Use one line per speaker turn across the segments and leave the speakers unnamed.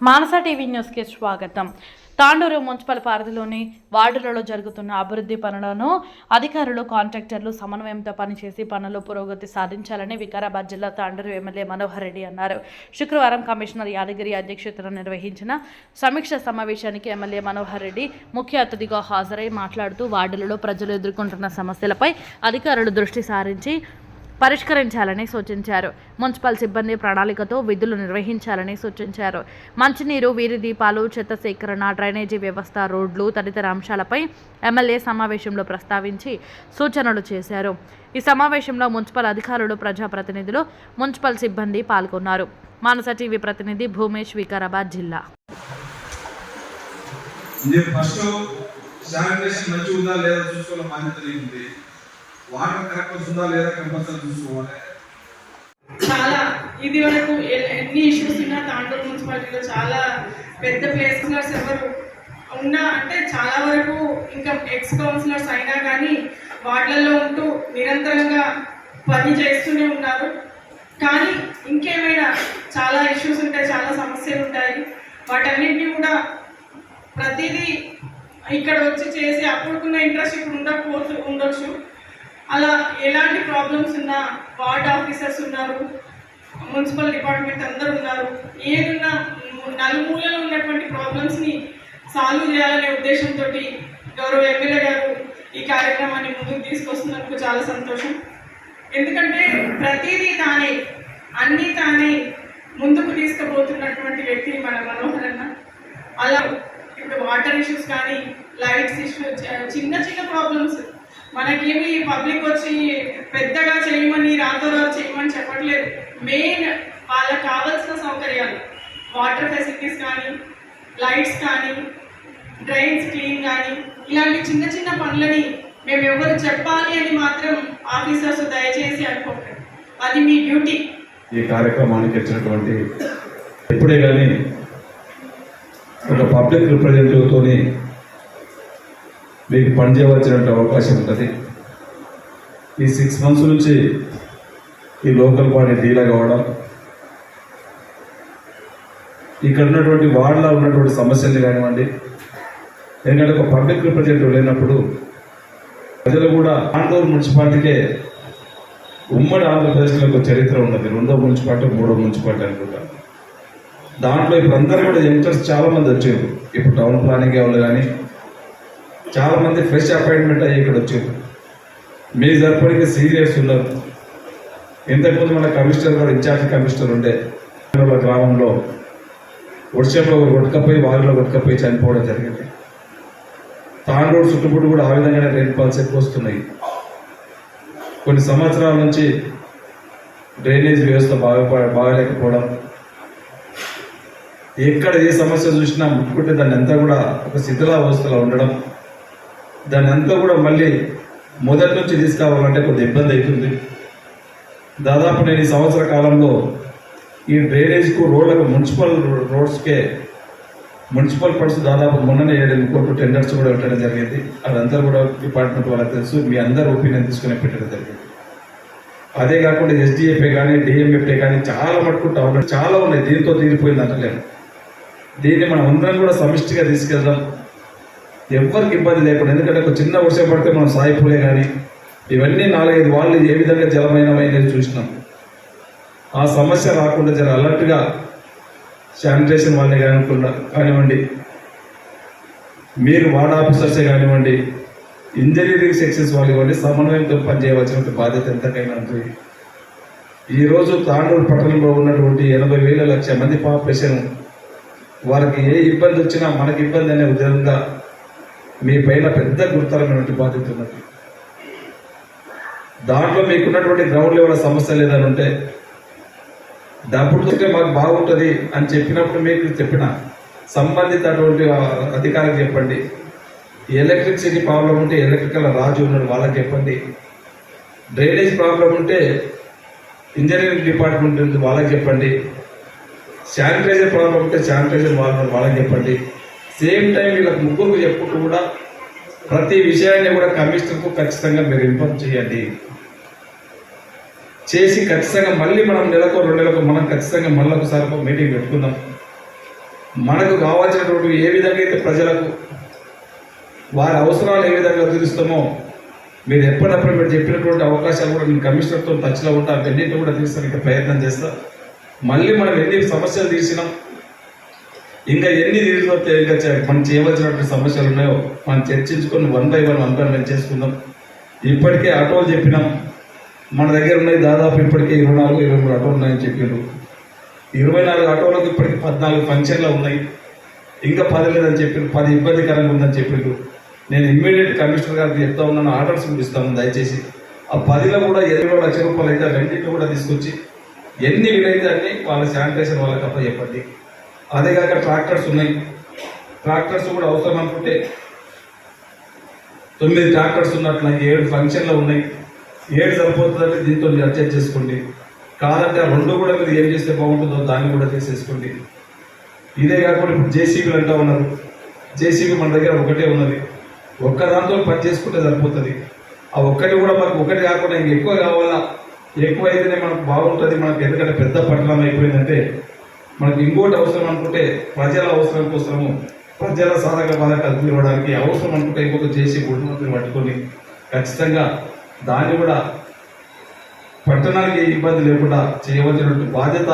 మానస TV న్యూస్కి స్వాగతం. Tandur municipal పరిధిలోని వార్డులలో జరుగుతున్న అభివృద్ధి పనులను అధికారులు కాంట్రాక్టర్లు సమన్వయంతో పనిచేసి పనులు పురోగతి సాధించాలని వికారాబాద్ జిల్లా తాండూరు ఎమ్మెల్యే మనోహర్ రెడ్డి అన్నారు. శుక్రవారం కమిషనర్ యాదగిరి అధ్యక్షతన నిర్వహించిన సమీక్ష సమావేశానికి ఎమ్మెల్యే మనోహర్ రెడ్డి ముఖ్య అతిథిగా హాజరై మాట్లాడుతూ వార్డులలో ప్రజలు ఎదుర్కొంటున్న సమస్యలపై అధికారులు దృష్టి సారించి పరిష్కరించాలని సూచించారు. మున్సిపల్ సిబ్బంది ప్రణాళికతో విధులు నిర్వహించాలని సూచించారు. మంచినీరు వీరి దీపాలు చెత్త సేకరణ డ్రైనేజీ వ్యవస్థ రోడ్లు తదితర అంశాలపై ఎమ్మెల్యే సమావేశంలో ప్రస్తావించి సూచనలు చేశారు. ఈ సమావేశంలో మున్సిపల్ అధికారులు ప్రజాప్రతినిధులు మున్సిపల్ సిబ్బంది పాల్గొన్నారు. మానస టీవీ ప్రతినిధి భూమేష్ వికారాబాద్ జిల్లా.
ఫస్ట్ శానిటేషన్ మంచిగా ఉందా లేదా చూసుకోవాలి బాధ్యత ఉంది వాటర్ కరెక్ట్ ఉందా లేదా కంపల్సరీ చూసుకోవాలి.
చాలా ఇది వరకు ఎన్ని ఇష్యూస్ ఉన్నా తాండూరు మున్సిపాలిటీలో చాలా పెద్ద ప్లేస్లర్స్ ఎవరు ఉన్నా అంటే చాలా వరకు ఇంకా ఎక్స్ కౌన్సిలర్స్ అయినా కానీ వార్డులలో ఉంటూ నిరంతరంగా పని చేస్తూనే ఉన్నారు. కానీ ఇంకేమైనా చాలా ఇష్యూస్ ఉంటాయి చాలా సమస్యలు ఉంటాయి. వాటన్నింటినీ కూడా ప్రతిదీ ఇక్కడ వచ్చి చేసి అప్పుడుకున్న ఇంట్రెస్ట్ ఇప్పుడు ఉండకపోతు ఉండొచ్చు. అలా ఎలాంటి ప్రాబ్లమ్స్ ఉన్నా వార్డ్ ఆఫీసర్స్ ఉన్నారు మున్సిపల్ డిపార్ట్మెంట్ అందరూ ఉన్నారు. ఏదున్నా నలుమూలలో ఉన్నటువంటి ప్రాబ్లమ్స్ని సాల్వ్ చేయాలనే ఉద్దేశంతో గౌరవ ఎమ్మెల్యే గారు ఈ కార్యక్రమాన్ని ముందుకు తీసుకొస్తున్నందుకు చాలా సంతోషం. ఎందుకంటే ప్రతిదీ తానే అన్నీ తానే ముందుకు తీసుకుపోతున్నటువంటి వ్యక్తి మన మనోహర్ అన్న. అలా ఇప్పుడు వాటర్ ఇష్యూస్ కానీ లైట్స్ ఇష్యూస్ చిన్న చిన్న ప్రాబ్లమ్స్ మనకేమి పబ్లిక్ వచ్చి పెద్దగా చేయమని రాతో చేయమని చెప్పట్లేదు. మెయిన్ వాళ్ళకి కావాల్సిన సౌకర్యాలు. వాటర్ ఫెసిలిటీస్ కానీ లైట్స్ కానీ డ్రైన్స్ క్లీన్ కానీ ఇలాంటి చిన్న చిన్న పనులని మేము ఎవరు చెప్పాలి అని మాత్రం ఆఫీసర్స్ దయచేసి అనుకోకండి అది మీ డ్యూటీ.
ఈ కార్యక్రమానికి వచ్చినటువంటి ఎప్పుడే కానీ ఒక పబ్లిక్ రిప్రజెంటేటివ్తో మీకు పనిచేయవలసినటువంటి అవకాశం ఉంటుంది. ఈ సిక్స్ మంత్స్ నుంచి ఈ లోకల్ బాడీ డీల్ కావడం ఇక్కడ ఉన్నటువంటి వార్డులో ఉన్నటువంటి సమస్యలు కానివ్వండి ఎందుకంటే ఒక పబ్లిక్ రిప్రజెంటేటివ్ లేనప్పుడు ప్రజలు కూడా ఆందోళన మున్సిపాలిటీకే ఉమ్మడి ఆంధ్రప్రదేశ్లో ఒక చరిత్ర ఉన్నది రెండో మున్సిపాలిటీ మూడో మున్సిపాలిటీ అనుకుంటా. దాంట్లో ఇప్పుడు అందరూ కూడా యంగ్స్టర్స్ చాలా మంది వచ్చారు. ఇప్పుడు టౌన్ ప్లానింగ్ వాళ్ళు కానీ చాలా మంది ఫ్రెష్ అపాయింట్మెంట్ అయ్యి ఇక్కడ వచ్చారు. మీ సరిపడికి సీనియర్స్ ఉన్నారు. ఇంతకుముందు మన కమిషనర్ కూడా ఇన్ఛార్జ్ కమిషనర్ ఉండే వాళ్ళ గ్రామంలో వర్షంలో కొట్టుకపోయి వారిలో కొట్టుకపోయి చనిపోవడం జరిగింది. తాండూరు చుట్టుపుట్టు కూడా ఆ విధంగానే రైన్ పాల్స్ ఎక్కువ వస్తున్నాయి. కొన్ని సంవత్సరాల నుంచి డ్రైనేజ్ వ్యవస్థ బాగా బాగలేకపోవడం. ఎక్కడ ఏ సమస్య చూసినా ముట్టుకుంటే దాన్ని అంతా కూడా ఒక శిథిలావస్థలో ఉండడం. దాని అంతా కూడా మళ్ళీ మొదటి నుంచి తీసుకురావాలంటే కొద్ది ఇబ్బంది అవుతుంది. దాదాపు నేను ఈ సంవత్సర కాలంలో ఈ డ్రైనేజ్కు రోడ్లకు మున్సిపల్ రోడ్స్కే మున్సిపల్ ఫండ్స్ దాదాపు మొన్ననే ఏడు కోట్లు టెండర్స్ కూడా పెట్టడం జరిగింది. అదంతా కూడా డిపార్ట్మెంట్ వాళ్ళకి తెలుసు. మీ అందరు ఒపీనియన్ తీసుకుని పెట్టడం జరిగింది. అదే కాకుండా ఎస్డిఎఫ్ఏ కానీ డిఎంఎఫ్ఏ కానీ చాలా మటుకు టౌన్ చాలా ఉన్నాయి. దీంతో తీరిపోయింది అంటలేము దీన్ని మనం అందరం కూడా సమిష్టిగా తీసుకెళ్దాం. ఎవరికి ఇబ్బంది లేకుండా ఎందుకంటే ఒక చిన్న వర్షం పడితే మనం సాయిపోలే కానీ ఇవన్నీ నాలుగైదు వాళ్ళు ఏ విధంగా జలమైనవైనది చూసినాం. ఆ సమస్య రాకుండా జర అలర్ట్గా శానిటేషన్ వాళ్ళే కానివ్వకుండా కానివ్వండి మీరు వార్డ్ ఆఫీసర్సే కానివ్వండి ఇంజనీరింగ్ సెక్షన్స్ వాళ్ళు ఇవ్వండి సమన్వయంతో పనిచేయవలసిన బాధ్యత ఎంతకైనా ఉంటుంది ఈరోజు తాండూరు పట్టణంలో ఉన్నటువంటి ఎనభై వేల లక్ష మంది పాపులేషన్ వారికి ఏ ఇబ్బంది వచ్చినా మనకి ఇబ్బంది అనే విధంగా మీ పైన పెద్ద గుర్తరమైనటువంటి బాధ్యత ఉన్నది. దాంట్లో మీకున్నటువంటి గ్రౌండ్ లెవెల్ సమస్య లేదని ఉంటే డబ్బులు మాకు బాగుంటుంది అని చెప్పినప్పుడు మీకు చెప్పిన సంబంధిత అటువంటి అధికారికి చెప్పండి. ఎలక్ట్రిసిటీ ప్రాబ్లం ఉంటే ఎలక్ట్రికల్ రాజు ఉన్నాడు వాళ్ళకి చెప్పండి. డ్రైనేజ్ ప్రాబ్లం ఉంటే ఇంజనీరింగ్ డిపార్ట్మెంట్ ఉంది వాళ్ళకి చెప్పండి. శానిటైజర్ ప్రాబ్లం ఉంటే శానిటైజర్ వాళ్ళు వాళ్ళకి చెప్పండి. సేమ్ టైం వీళ్ళకి ముగ్గురు చెప్పుకుంటూ కూడా ప్రతి విషయాన్ని కూడా కమిషనర్కు ఖచ్చితంగా మీరు ఇన్ఫార్మ్ చేయండి. చేసి ఖచ్చితంగా మళ్ళీ మనం నెలకు రెండు నెలకు మనం ఖచ్చితంగా మళ్ళీ ఒకసారి మీటింగ్ పెట్టుకుందాం. మనకు కావాల్సినటువంటి ఏ విధంగా అయితే ప్రజలకు వారి అవసరాలు ఏ విధంగా తీరుస్తామో మీరు ఎప్పటికప్పుడు మీరు చెప్పినటువంటి అవకాశాలు కూడా నేను కమిషనర్తో టచ్లో ఉంటా అన్నింటినీ కూడా తీర్చడానికి ప్రయత్నం చేస్తా. మళ్ళీ మనం ఎన్ని సమస్యలు తీసినాం ఇంకా ఎన్ని తీరులో ఇంకా మనం చేయవలసినటువంటి సమస్యలు ఉన్నాయో మనం చర్చించుకొని one by one one by one చేసుకుందాం. ఇప్పటికే ఆటోలు చెప్పినాం. మన దగ్గర ఉన్నాయి దాదాపు ఇప్పటికే ఇరవై నాలుగు ఇరవై మూడు ఆటోలు ఉన్నాయని చెప్పారు ఇరవై నాలుగు ఆటోలకు ఇప్పటికి పద్నాలుగు ఫంక్షన్లు ఉన్నాయి. ఇంకా పది లేదని చెప్పారు పది ఇబ్బందికరంగా ఉందని చెప్పారు నేను ఇమ్మీడియట్ కమిషనర్ గారికి చెప్తా ఉన్నాను ఆర్డర్స్ కూడా ఇస్తాను దయచేసి. ఆ పదిలో కూడా ఇరవై లక్ష రూపాయలు అయితే రెండింటిని కూడా తీసుకొచ్చి ఎన్ని వీలైతే అన్ని వాళ్ళ శానిటైజర్ వాళ్ళకి అప్ప చెప్పండి అదే కాక ట్రాక్టర్స్ ఉన్నాయి. ట్రాక్టర్స్ కూడా అవసరం అనుకుంటే తొమ్మిది ట్రాక్టర్స్ ఉన్నట్టు నాకు ఏడు ఫంక్షన్లు ఉన్నాయి. ఏడు సరిపోతుందంటే దీంతో మీరు అడ్జస్ట్ చేసుకోండి. కాదంటే ఆ రెండు కూడా మీరు ఏం చేస్తే బాగుంటుందో దాన్ని కూడా చేసేసుకోండి ఇదే కాకుండా ఇప్పుడు జేసీబీలు అంటా ఉన్నారు. జేసీబీ మన దగ్గర ఒకటే ఉన్నది. ఒక్క దాంతో పని చేసుకుంటే సరిపోతుంది. ఆ ఒక్కటి కూడా మనకు ఒకటి కాకుండా ఇంక ఎక్కువ కావాలా? ఎక్కువ అయితేనే మనకు బాగుంటుంది. మనకు ఎందుకంటే పెద్ద పట్టణం అయిపోయిందంటే మనకి ఇంకోటి అవసరం అనుకుంటే ప్రజల అవసరం కోసము ప్రజల సాధక బాధకాలు తీరవడానికి అవసరం అనుకుంటే ఇంకొక చేసి గుడిని పట్టుకొని ఖచ్చితంగా దాన్ని కూడా పట్టణానికి ఇబ్బంది లేకుండా చేయవలసినటువంటి బాధ్యత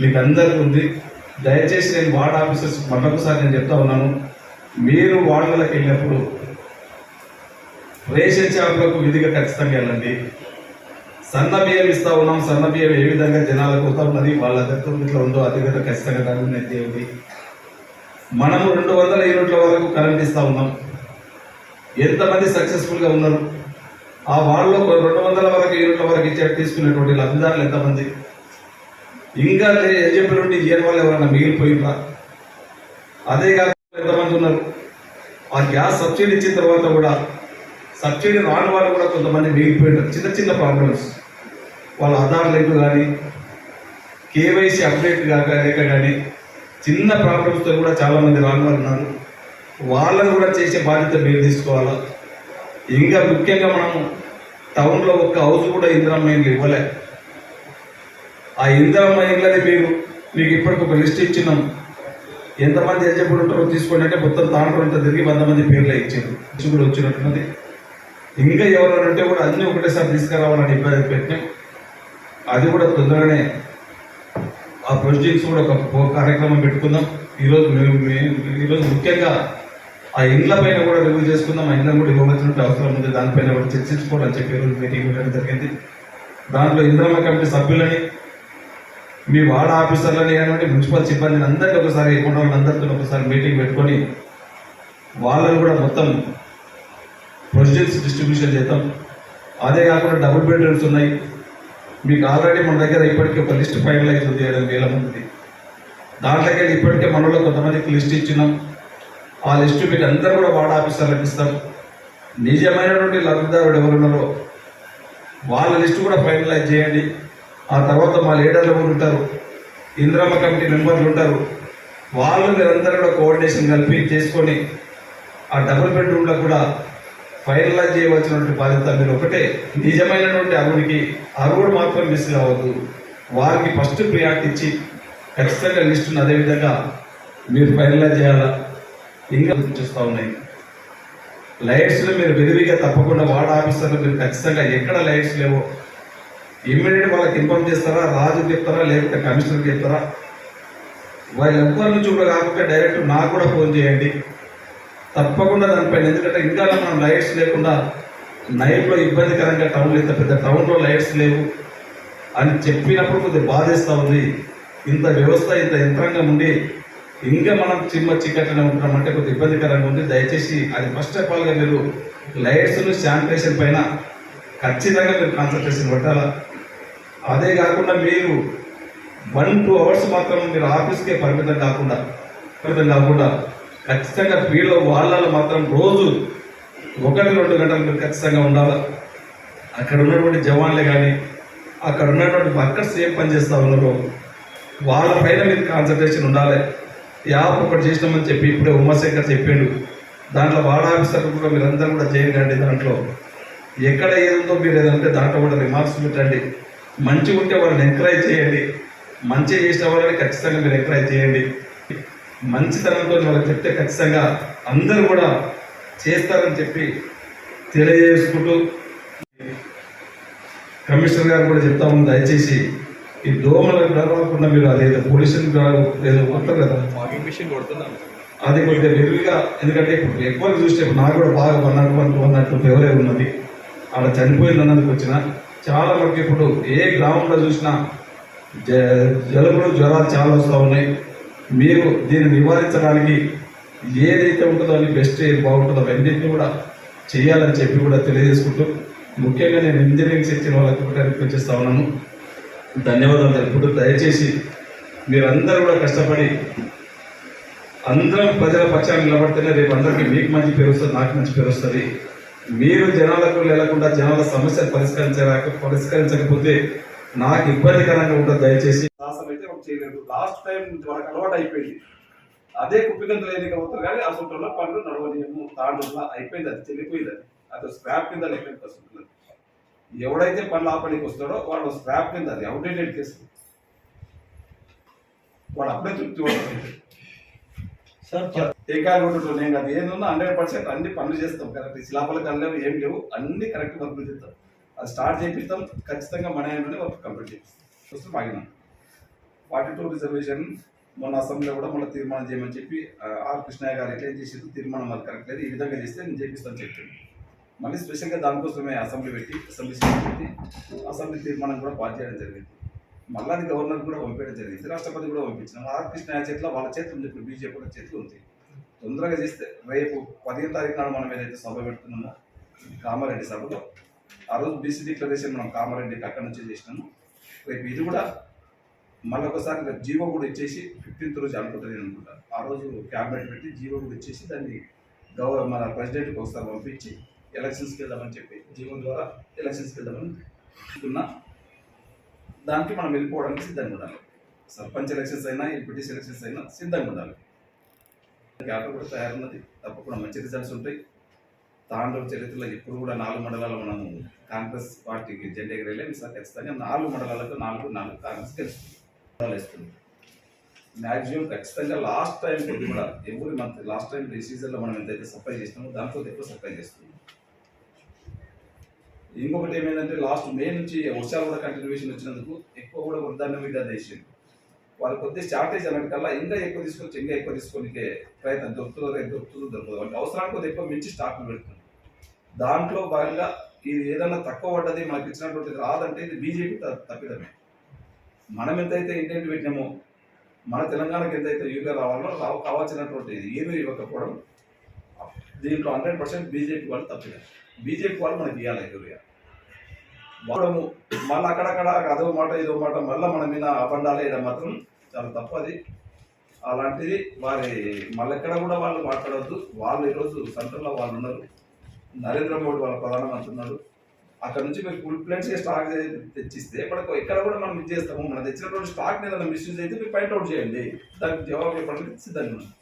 మీకు అందరికీ ఉంది. దయచేసి నేను వార్డ్ ఆఫీసర్స్ మరొకసారి నేను చెప్తా ఉన్నాను. మీరు వార్డులకు వెళ్ళినప్పుడు రేషన్ షాపులకు విధిగా ఖచ్చితంగా వెళ్ళండి. సన్న బియ్యం ఇస్తా ఉన్నాం. సన్న బియ్యం ఏ విధంగా జనాలకు ఉన్నది వాళ్ళ దగ్గర ఇట్లా ఉందో అది కూడా ఖచ్చితంగా దాని మనము రెండు వందల యూనిట్ల వరకు కరెంట్ ఇస్తా ఉన్నాం. ఎంతమంది సక్సెస్ఫుల్గా ఉన్నారు? ఆ వాళ్ళలో రెండు వందల వరకు యూనిట్ల వరకు ఇచ్చే తీసుకునేటువంటి లబ్ధిదారులు ఎంతమంది? ఇంకా లే- నుండి చెప్పినటువంటి ఇయర్ వాళ్ళు ఎవరైనా మిగిలిపోయిందా? అదే కాకుండా ఎంతమంది ఉన్నారు? ఆ గ్యాస్ సబ్సిడీ ఇచ్చిన తర్వాత కూడా సబ్సిడీ రాని వాళ్ళు కూడా కొంతమంది మిగిలిపోయినారు. చిన్న చిన్న ప్రాబ్లమ్స్ వాళ్ళ ఆధార్ లింక్ కానీ కేవైసీ అప్డేట్ కాక లేక కానీ చిన్న ప్రాబ్లమ్స్తో కూడా చాలామంది మంది ఉన్నారు. వాళ్ళను కూడా చేసే బాధ్యత మీరు తీసుకోవాలా? ఇంకా ముఖ్యంగా మనము టౌన్లో ఒక్క హౌస్ కూడా ఇందిరమ్మ ఇండ్లు ఇవ్వలే. ఆ ఇందిరమ్మ ఇండ్లని మీరు మీకు ఇప్పటికి ఒక లిస్ట్ ఇచ్చినాం. ఎంతమంది ఎలిజిబుల్ ఉంటారో తీసుకోండి అంటే మొత్తం తాండ్రంతా తిరిగి వంద మంది పేర్లే ఇచ్చారు. లిస్ట్ కూడా వచ్చినట్టున్నది. ఇంకా ఎవరైనా ఉంటే కూడా అన్నీ ఒకటేసారి తీసుకురావాలని ఇబ్బంది పెట్టినాం. అది కూడా తొందరగానే ఆ ప్రొసీడింగ్స్ కూడా ఒక కార్యక్రమం పెట్టుకుందాం. ఈరోజు మేము మేము- ఈరోజు ముఖ్యంగా ఆ ఇండ్ల పైన కూడా రివ్యూ చేసుకుందాం. ఆ ఇండ్లను కూడా ఇవ్వవలసినట్టు అవసరం ఉంది. దానిపైన కూడా చర్చించుకోవాలని చెప్పి ఈరోజు మీటింగ్ పెట్టడం జరిగింది. దాంట్లో ఇంద్రమ్మ కమిటీ సభ్యులని మీ వార్డ్ ఆఫీసర్లని కానివ్వండి మున్సిపల్ సిబ్బందిని అందరినీ ఒకసారి ఉన్న వాళ్ళందరితో ఒకసారి మీటింగ్ పెట్టుకొని వాళ్ళని కూడా మొత్తం ప్రొసీజర్స్ డిస్ట్రిబ్యూషన్ చేద్దాం. అదే కాకుండా డబుల్ బెడ్రూమ్స్ ఉన్నాయి. మీకు ఆల్రెడీ మన దగ్గర ఇప్పటికే ఒక లిస్ట్ ఫైనలైజ్ ఉంది ఏడు వేల మంది దాంట్లోకి వెళ్ళి ఇప్పటికే మనలో కొంతమందికి లిస్ట్ ఇచ్చినాం. ఆ లిస్ట్ మీకు అందరూ కూడా వార్డ్ ఆఫీసర్లకు ఇస్తాం నిజమైనటువంటి లబ్ధిదారుడు ఎవరున్నారో వాళ్ళ లిస్ట్ కూడా ఫైనలైజ్ చేయండి. ఆ తర్వాత మా లీడర్లు కూడా ఉంటారు ఇంద్రమ్మ కమిటీ మెంబర్లు ఉంటారు వాళ్ళు మీరందరూ కూడా కోఆర్డినేషన్ కలిపి చేసుకొని ఆ డబుల్ బెడ్రూమ్లో కూడా ఫైనలైజ్ చేయవలసినటువంటి బాధ్యత మీరు ఒకటే. నిజమైనటువంటి అరువుడికి అరువుడు మాత్రం మిస్ కావద్దు. వారికి ఫస్ట్ ప్రియారిటీ ఇచ్చి ఖచ్చితంగా లిస్టును అదేవిధంగా మీరు ఫైనలైజ్ చేయాలా? ఇంకా చూస్తూ ఉన్నాయి. లైట్స్లో మీరు విరివిగా తప్పకుండా వార్డ్ ఆఫీసర్లు మీరు ఖచ్చితంగా ఎక్కడ లైట్స్ లేవో ఇమ్మీడియట్ వాళ్ళకి ఇన్ఫార్మ్ చేస్తారా? రాజు చెప్తారా? లేకపోతే కమిషనర్ చెప్తారా? వాళ్ళు ఎవ్వరి నుంచి కూడా కాకుండా డైరెక్ట్ నాకు కూడా ఫోన్ చేయండి. తప్పకుండా దానిపైన ఎందుకంటే ఇంకా మనం లైట్స్ లేకుండా నైట్లో ఇబ్బందికరంగా టౌన్లో ఇంత పెద్ద టౌన్లో లైట్స్ లేవు అని చెప్పినప్పుడు కొద్దిగా బాధేస్తూ ఉంది. ఇంత వ్యవస్థ ఇంత యంత్రంగా ఉండి ఇంకా మనం చిమ్మ చీకట్లనే ఉంటున్నామంటే కొద్దిగా ఇబ్బందికరంగా ఉంది. దయచేసి అది ఫస్ట్ ఆఫ్ ఆల్గా మీరు లైట్స్ను శానిటేషన్ పైన ఖచ్చితంగా మీరు కాన్సన్ట్రేషన్ పెట్టాలా? అదే కాకుండా మీరు వన్ టూ అవర్స్ మాత్రం మీరు ఆఫీస్కే పరిమితం కాకుండా పరిమితం కాకుండా ఖచ్చితంగా ఫీల్డ్ వాళ్ళలో మాత్రం రోజు ఒకటి రెండు గంటలు మీరు ఖచ్చితంగా ఉండాలి? అక్కడ ఉన్నటువంటి జవాన్లే కానీ అక్కడ ఉన్నటువంటి వర్కర్స్ ఏం పనిచేస్తూ ఉన్నారో వాళ్ళ పైన మీరు కాన్సన్ట్రేషన్ ఉండాలి. యాప్ ఒకటి చేసినామని చెప్పి ఇప్పుడే ఉమాశంకర్ చెప్పిండు. దాంట్లో వార్డ్ ఆఫీసర్ కూడా మీరందరూ కూడా చేయండి దాంట్లో. ఎక్కడ ఏదో మీరు ఏదంటే దాంట్లో కూడా రిమార్క్స్ పెట్టండి. మంచిగా ఉంటే వాళ్ళని ఎంకరేజ్ చేయండి. మంచిగా చేసిన వాళ్ళని ఖచ్చితంగా మీరు ఎంకరేజ్ చేయండి.
మంచితనంతో వాళ్ళకి చెప్తే ఖచ్చితంగా అందరూ కూడా చేస్తారని చెప్పి తెలియజేసుకుంటూ కమిషనర్ గారు కూడా చెప్తా ఉంది దయచేసి ఈ దోమలకు రాకుండా మీరు అదేదో పొల్యూషన్ ఏదో కొట్టరు కదా? అది కొద్దిగా వెలుగుగా ఎందుకంటే ఇప్పుడు ఎక్కువ చూస్తే నాకు కూడా బాగా వన్ వన్నట్టు ఫేవరే ఉన్నది. ఆడ చనిపోయింది అన్నందుకు వచ్చిన. చాలా వరకు ఇప్పుడు ఏ గ్రామంలో చూసినా జ- జలుబులు జ్వరాలు చాలా వస్తూ ఉన్నాయి. మీరు దీన్ని నివారించడానికి ఏదైతే ఉంటుందో అని బెస్ట్ ఏది బాగుంటుందో అవన్నింటినీ కూడా చేయాలని చెప్పి కూడా తెలియజేసుకుంటూ ముఖ్యంగా నేను ఇంజనీరింగ్ సెక్షన్ వాళ్ళకి కూడా రిక్వెస్ట్ ఉన్నాను. ధన్యవాదాలు తెలుపుకుంటూ దయచేసి మీరందరూ కూడా కష్టపడి అందరం ప్రజల పక్షాన్ని నిలబడితేనే రేపు అందరికీ మీకు మంచి పేరు వస్తుంది నాకు మంచి పేరు వస్తుంది. మీరు జనాలకు వెళ్ళకుండా జనాల సమస్యలు పరిష్కరించలేక పరిష్కరించకపోతే నాకు ఇబ్బందికరంగా ఉంటుంది. దయచేసి
సాహసం అయితే ఒక చేయలేదు. లాస్ట్ టైం వాళ్ళకి అలవాటు అయిపోయింది. అదే కుప్పిగంతులు ఏది అవుతారు కానీ అసలు పనులు నడవనీయము తాండ్రులా అయిపోయింది అది చెల్లిపోయింది అది. అది స్క్రాప్ కింద అసలు ఎవడైతే పనులు ఆపడానికి వస్తాడో వాడు స్క్రాప్ కింద అది అవుట్డేటెడ్ కేసు వాడు అప్పుడే తృప్తి ఏకాలు కొట్టడం నేను అది ఏదన్నా హండ్రెడ్ పర్సెంట్ అన్ని పనులు చేస్తాం. కరెక్ట్. శిలాపల కళ్ళు ఏం లేవు. అన్ని కరెక్ట్ వర్కులు చేస్తాం. అది స్టార్ట్ చేపిస్తాం. ఖచ్చితంగా మన వర్క్ కంప్లీట్ చేపిస్తాం. ఫస్ట్ ఆగినాం ఫార్టీ టూ రిజర్వేషన్ మొన్న అసెంబ్లీలో కూడా మళ్ళీ తీర్మానం చేయమని చెప్పి ఆర్ కృష్ణయ్య గారు ఎట్లా చేసేది తీర్మానం అది కరెక్ట్ లేదు. ఈ విధంగా చేస్తే నేను చేపిస్తాను చెప్పింది మళ్ళీ స్పెషల్గా దానికోసమే అసెంబ్లీ పెట్టి అసెంబ్లీ పెట్టి అసెంబ్లీ తీర్మానం కూడా పాస్ చేయడం జరిగింది. మళ్ళీ అది గవర్నర్ కూడా పంపించడం జరిగింది. రాష్ట్రపతి కూడా పంపించినాం. ఆర్ కృష్ణయ్య చేతిలో వాళ్ళ చేతులు ఉంది ఇప్పుడు బీజేపీ కూడా చేతిలో ఉంది. తొందరగా చేస్తే రేపు పదిహేను తారీఖు నాడు మనం ఏదైతే సభ పెడుతున్నామో కామారెడ్డి సభలో ఆ రోజు బీసీ డిక్లరేషన్ మనం కామారెడ్డికి అక్కడి నుంచి చేసినాము. రేపు ఇది కూడా మళ్ళీ ఒకసారి జీవో కూడా ఇచ్చేసి ఫిఫ్టీన్త్ రోజు అనుకుంటుంది అనుకుంటా. ఆ రోజు క్యాబినెట్ పెట్టి జీవో కూడా ఇచ్చేసి దాన్ని గవ మన ప్రెసిడెంట్కి ఒకసారి పంపించి ఎలక్షన్స్కి వెళ్దామని చెప్పి జీవో ద్వారా ఎలక్షన్స్కి వెళ్దామని అనుకున్నా. దానికి మనం వెళ్ళిపోవడానికి సిద్ధంగా ఉండాలి. సర్పంచ్ ఎలక్షన్స్ అయినా ఎంపీటీసీ ఎలక్షన్స్ అయినా సిద్ధంగా ఉండాలి. ఆటో కూడా తయారున్నది. తప్పకుండా మంచి రిజల్ట్స్ ఉంటాయి. తాండవ చరిత్రలో ఇప్పుడు కూడా నాలుగు మండలాలు మనము కాంగ్రెస్ పార్టీకి జెండా ఎగరేయలేము సార్ ఖచ్చితంగా నాలుగు మండలాలకు నాలుగు నాలుగు కాంగ్రెస్ గెలుస్తుంది. ఇస్తుంది మ్యాక్సిమం ఖచ్చితంగా లాస్ట్ టైం కొద్ది కూడా ఎవ్రీ మంత్ లాస్ట్ టైం ఈ సీజన్లో మనం ఎంతైతే సప్లై చేస్తామో దాంతో ఎక్కువ సప్లై చేస్తున్నాం. ఇంకొకటి ఏమైందంటే లాస్ట్ మే నుంచి వర్షాలు కూడా కంటిన్యూషన్ వచ్చినందుకు ఎక్కువ కూడా వృద్ధాన్ని మీద దేశం వాళ్ళు కొద్ది షార్టేజ్ అన్నటికల్లా ఇంకా ఎక్కువ తీసుకొచ్చి ఇంకా ఎక్కువ తీసుకోనికే ప్రయత్నం దొరుకుతుందో రేపు దొరుకుతుందో దొరకదు. అంటే అవసరానికి కొద్ది ఎక్కువ మించి స్టాక్ పెడుతుంది దాంట్లో భాగంగా ఇది ఏదన్నా తక్కువ పడ్డది మనకి ఇచ్చినటువంటిది రాదంటే ఇది బీజేపీ తప్పిదమే. మనం ఎంతైతే ఇంటెంట్ పెట్టినామో మన తెలంగాణకి ఎంతైతే యూగా రావాలో రావు కావాల్సినటువంటి ఏమీ ఇవ్వకపోవడం దీంట్లో హండ్రెడ్ పర్సెంట్ బీజేపీ వాళ్ళు తప్పిదే బీజేపీ వాళ్ళు మనకి ఇవ్వాలి యూరియా వాడము మళ్ళీ అక్కడక్కడ అదో మాట ఇదో మాట మళ్ళీ మన మీద అబండాలు వేయడం మాత్రం చాలా తప్పు అది. అలాంటిది వారి మళ్ళెక్కడ కూడా వాళ్ళు మాట్లాడవద్దు వాళ్ళు ఈరోజు సెంటర్లో వాళ్ళు ఉన్నారు. నరేంద్ర మోడీ వాళ్ళ ప్రధానమంత్రి ఉన్నారు. అక్కడ నుంచి మీరు ఫుల్ ప్లేట్స్గా స్టాక్ తెచ్చిస్తే ఇప్పుడు ఎక్కడ కూడా మనం ఇది చేస్తాము. మనం తెచ్చినటువంటి స్టాక్ ఏదైనా మిస్యూజ్ అయితే మీరు పాయింట్ అవుట్ చేయండి. దానికి జవాబు ఇవ్వడానికి సిద్ధంగా ఉన్నాం